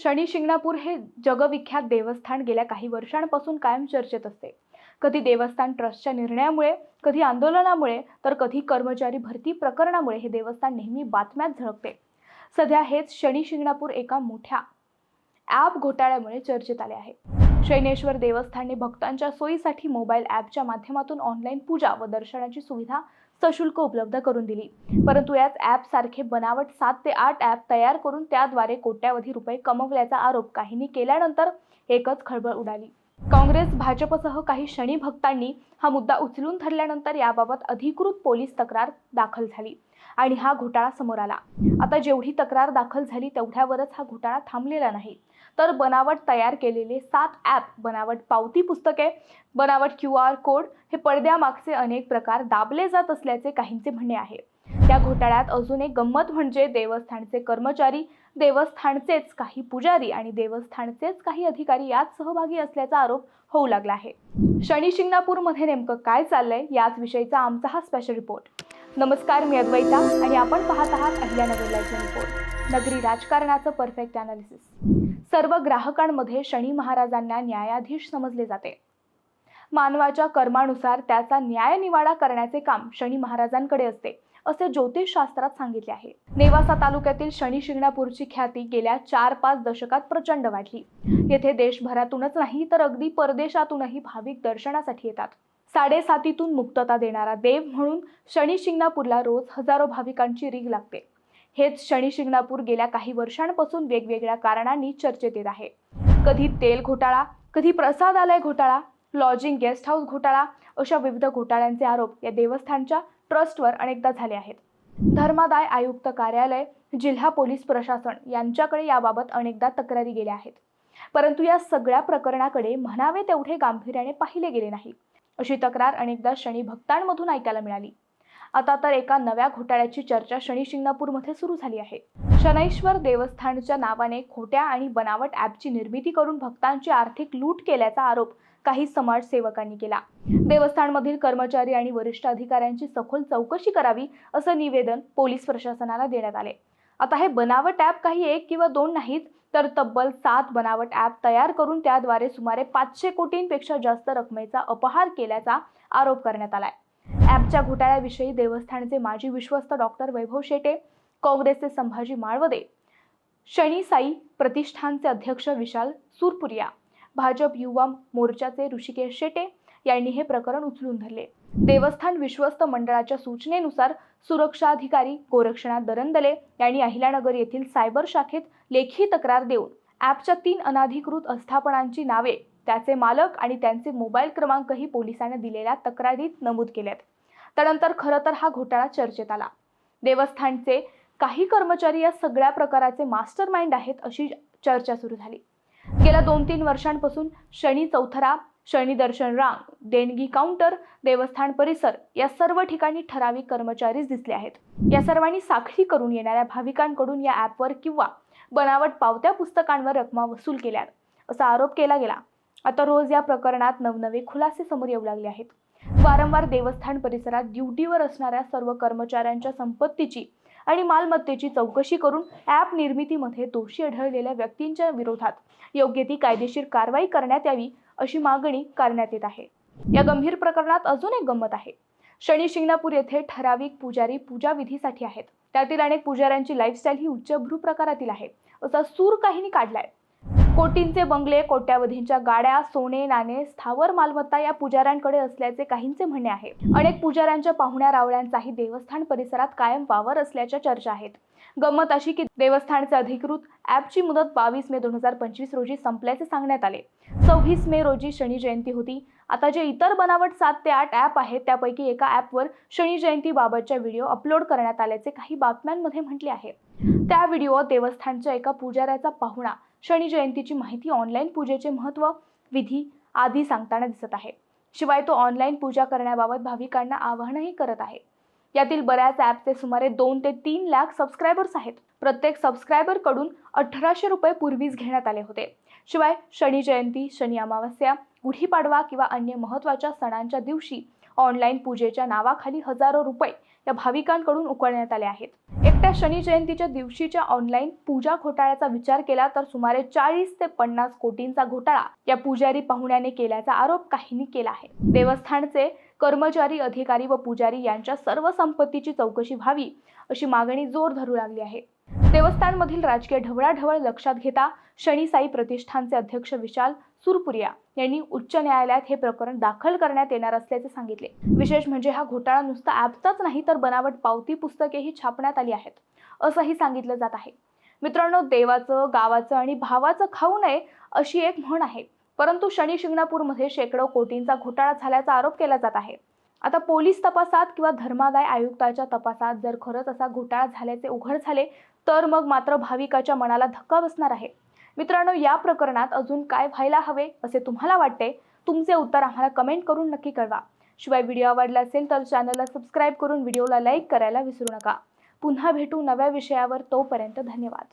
शनी शिंगणापूर हे जगविख्यात देवस्थान गेल्या काही वर्षांपासून कायम चर्चेत असते. कधी देवस्थान ट्रस्टच्या निर्णयामुळे कधी आंदोलनामुळे तर कधी कर्मचारी भरती प्रकरणामुळे हे देवस्थान नेहमी बातम्यात झळकते. सध्या हेच शनी शिंगणापूर एका मोठ्या ॲप घोटाळ्यामुळे चर्चेत आले आहे. शैनेश्वर देवस्थानने भक्तांच्या सोयीसाठी मोबाईल ॲपच्या माध्यमातून ऑनलाईन पूजा व दर्शनाची सुविधा सशुल्क उपलब्ध करून दिली. परंतु याच ॲपसारखे बनावट सात ते आठ ॲप तयार करून त्याद्वारे कोट्यावधी रुपये कमवल्याचा आरोप काहींनी केल्यानंतर एकच खळबळ उडाली. काँग्रेस भाजपसह काही शनी भक्तांनी हा मुद्दा उचलून धरल्यानंतर याबाबत अधिकृत पोलीस तक्रार दाखल झाली. आणि हा घोटाळा समोर आला. आता जेवढी तक्रार दाखल झाली तेवढ्यावरच हा घोटाळा थांबलेला नाही. तर बनावट तयार केलेले सात ॲप बनावट पावती पुस्तके बनावट क्यू आर कोड हे पडद्यामागचे अनेक प्रकार दाबले जात असल्याचे काहींचे म्हणणे आहे. त्या घोटाळ्यात अजून एक गंमत म्हणजे देवस्थानचे कर्मचारी देवस्थानचेच काही पुजारी आणि देवस्थानचेच काही अधिकारी यात सहभागी असल्याचा आरोप होऊ लागला आहे. शनी शिंगणापूरमध्ये नेमकं काय चाललंय याच विषयीचा आमचा हा स्पेशल रिपोर्ट नमस्कार मी अद्वैता आणि आपण पाहत आहात अहिल्यानगर लाईव्ह रिपोर्ट नगरी राजकारणाचं परफेक्ट अनालिसिस सर्व ग्राहकांमध्ये शनी महाराजांना न्यायाधीश समजले जाते. मानवाच्या कर्मानुसार त्याचा न्याय निवाडा करण्याचे काम शनी महाराजांकडे असते असे ज्योतिषशास्त्रात सांगितले आहे. नेवासा तालुक्यातील शनी शिंगणापूरची ख्याती गेल्या चार पाच दशकात प्रचंड वाढली. येथे देशभरातूनच नाही तर अगदी परदेशातूनही भाविक दर्शनासाठी येतात. साडेसातीतून मुक्तता देणारा देव म्हणून शनी शिंगणापूरला रोज हजारो भाविकांची रीग लागते. हेच शनी शिंगणापूर गेल्या काही वर्षांपासून वेगवेगळ्या कारणांनी चर्चेत येत आहे. कधी तेल घोटाळा कधी प्रसादालय घोटाळा लॉजिंग गेस्ट हाऊस घोटाळा अशा विविध घोटाळ्यांचे आरोप या देवस्थानच्या ट्रस्टवर अनेकदा झाले आहेत. धर्मादाय आयुक्त कार्यालय जिल्हा पोलीस प्रशासन यांच्याकडे याबाबत अनेकदा तक्रारी गेल्या आहेत. परंतु या सगळ्या प्रकरणाकडे म्हणावे तेवढे गांभीर्याने पाहिले गेले नाही. अशी तक्रार अनेकदा शनी भक्तांमधून ऐकायला मिळाली. आता तर एका नव्या घोटाळ्याची चर्चा शनी शिंगणापूरमध्ये सुरू झाली आहे. शनैश्वर देवस्थानच्या नावाने खोट्या आणि बनावट ॲपची निर्मिती करून भक्तांची आर्थिक लूट केल्याचा आरोप काही समाजसेवकांनी केला. देवस्थानमधील कर्मचारी आणि वरिष्ठ अधिकाऱ्यांची सखोल चौकशी करावी असं निवेदन पोलीस प्रशासनाला देण्यात आले. आता हे बनावट ॲप काही एक किंवा दोन नाहीत तर तब्बल सात बनावट ॲप तयार करून त्याद्वारे सुमारे पाचशे कोटींपेक्षा जास्त रकमेचा अपहार केल्याचा आरोप करण्यात आलाय. ॲपच्या घोटाळ्याविषयी देवस्थानचे माजी विश्वस्त डॉक्टर वैभव शेटे काँग्रेसचे संभाजी माळवदे शनी साई प्रतिष्ठानचे अध्यक्ष विशाल सुरपुरिया भाजप युवा मोर्चाचे ऋषिकेश शेटे यांनी हे प्रकरण उचलून धरले. देवस्थान विश्वस्त मंडळाच्या सूचनेनुसार सुरक्षाधिकारी गोरक्षनाथ दरंदले यांनी अहिल्यानगर येथील सायबर शाखेत लेखी तक्रार देऊन ॲपच्या तीन अनाधिकृत आस्थापनांची नावे त्याचे मालक आणि त्यांचे मोबाईल क्रमांकही पोलिसांनी दिलेल्या तक्रारीत नमूद केलेत. त्यानंतर खरं तर हा घोटाळा चर्चेत आला. देवस्थानचे काही कर्मचारी या सगळ्या प्रकाराचे मास्टर माइंड आहेत अशी चर्चा सुरू झाली. गेल्या दोन तीन वर्षांपासून शनी चौथरा शनी दर्शन रांग देणगी काउंटर देवस्थान परिसर या सर्व ठिकाणी ठराविक कर्मचारीच दिसले आहेत. या सर्वांनी साखळी करून येणाऱ्या भाविकांकडून या ॲपवर किंवा बनावट पावत्या पुस्तकांवर रकमा वसूल केल्यात असा आरोप केला गेला. आता रोज या प्रकरणात नवनवे खुलासे समोर येऊ लागले आहेत. वारंवार देवस्थान परिसरात ड्युटीवर असणाऱ्या सर्व कर्मचाऱ्यांच्या संपत्तीची आणि मालमत्तेची चौकशी करून ॲप निर्मितीमध्ये दोषी आढळलेल्या व्यक्तींच्या विरोधात योग्य ती कायदेशीर कारवाई करण्यात यावी अशी मागणी करण्यात येत आहे. या गंभीर प्रकरणात अजून एक गंमत आहे. शनी शिंगणापूर येथे ठराविक पुजारी पूजा विधीसाठी आहेत. त्यातील अनेक पुजाऱ्यांची लाईफस्टाईल ही उच्चभ्रू प्रकारातील आहे. असा सूर काहींनी काढलाय. कोटींचे बंगले कोट्यावधींच्या गाड्या सोने नाणे स्थावर मालमत्ता या पुजाऱ्यांकडे असल्याचे काहींचे म्हणणे आहे. अनेक पुजाऱ्यांच्या पाहुण्या रावळ्यांचाही देवस्थान परिसरात कायम वावर असल्याच्या चर्चा आहेत. गंमत अशी की देवस्थानचे अधिकृत ॲपची मुदत बावीस मे दोन हजार पंचवीस रोजी संपल्याचे सांगण्यात आले. सव्वीस मे रोजी शनी जयंती होती. आता जे इतर बनावट सात ते आठ ॲप आहेत त्यापैकी एका ॲपवर शनी जयंतीबाबतच्या व्हिडिओ अपलोड करण्यात आल्याचे काही बातम्यांमध्ये म्हटले आहे. त्या व्हिडिओ देवस्थानच्या एका पुजाऱ्याचा पाहुणा शनी जयंतीची माहिती ऑनलाईन पूजेचे महत्त्व विधी आदी सांगताना दिसत आहे. शिवाय तो ऑनलाईन पूजा करण्याबाबत भाविकांना आवाहनही करत आहे. यातील बऱ्याच ॲपचे सुमारे दोन ते तीन लाख सबस्क्रायबर्स आहेत. प्रत्येक सबस्क्रायबरकडून अठराशे रुपये पूर्वीच घेण्यात आले होते. शिवाय शनी जयंती शनी अमावस्या गुढीपाडवा किंवा अन्य महत्त्वाच्या सणांच्या दिवशी ऑनलाईन पूजेच्या नावाखाली हजारो रुपये या भाविकांकडून उकळण्यात आले आहेत. एकट्या शनी जयंतीच्या दिवशीच्या ऑनलाईन पूजा घोटाळ्याचा विचार केला तर सुमारे चाळीस ते पन्नास कोटींचा घोटाळा या पुजारी पाहुण्याने केल्याचा आरोप काहींनी केला आहे. देवस्थानचे कर्मचारी अधिकारी व पुजारी यांच्या सर्व संपत्तीची चौकशी व्हावी अशी मागणी जोर धरू लागली आहे. देवस्थानमधील राजकीय ढवळाढवळ लक्षात घेता शनी साई प्रतिष्ठानचे अध्यक्ष विशाल सुरपुरिया यांनी उच्च न्यायालयात हे प्रकरण दाखल करण्यात येणार असल्याचे सांगितले. विशेष म्हणजे हा घोटाळा नुसता ॲपचाच नाही तर बनावट पावती पुस्तकेही छापण्यात आली आहेत असंही सांगितलं जात आहे. मित्रांनो देवाचं गावाचं आणि भावाचं खाऊ नये अशी एक म्हण आहे. परंतु शनी शिंगणापूरमध्ये शेकडो कोटींचा घोटाळा झाल्याचा आरोप केला जात आहे. आता पोलीस तपासात किंवा धर्मादाय आयुक्ताच्या तपासात जर खरंच असा घोटाळा झाल्याचे उघड झाले तर मग मात्र भाविकाच्या मनाला धक्का बसणार आहे. मित्रांनो या प्रकरणात अजून काय व्हायला हवे असे तुम्हाला वाटते तुमचे उत्तर आम्हाला कमेंट करून नक्की कळवा. शिवाय व्हिडिओ आवडला असेल तर चॅनलला सबस्क्राईब करून व्हिडिओला लाईक करायला विसरू नका. पुन्हा भेटू नव्या विषयावर तोपर्यंत धन्यवाद.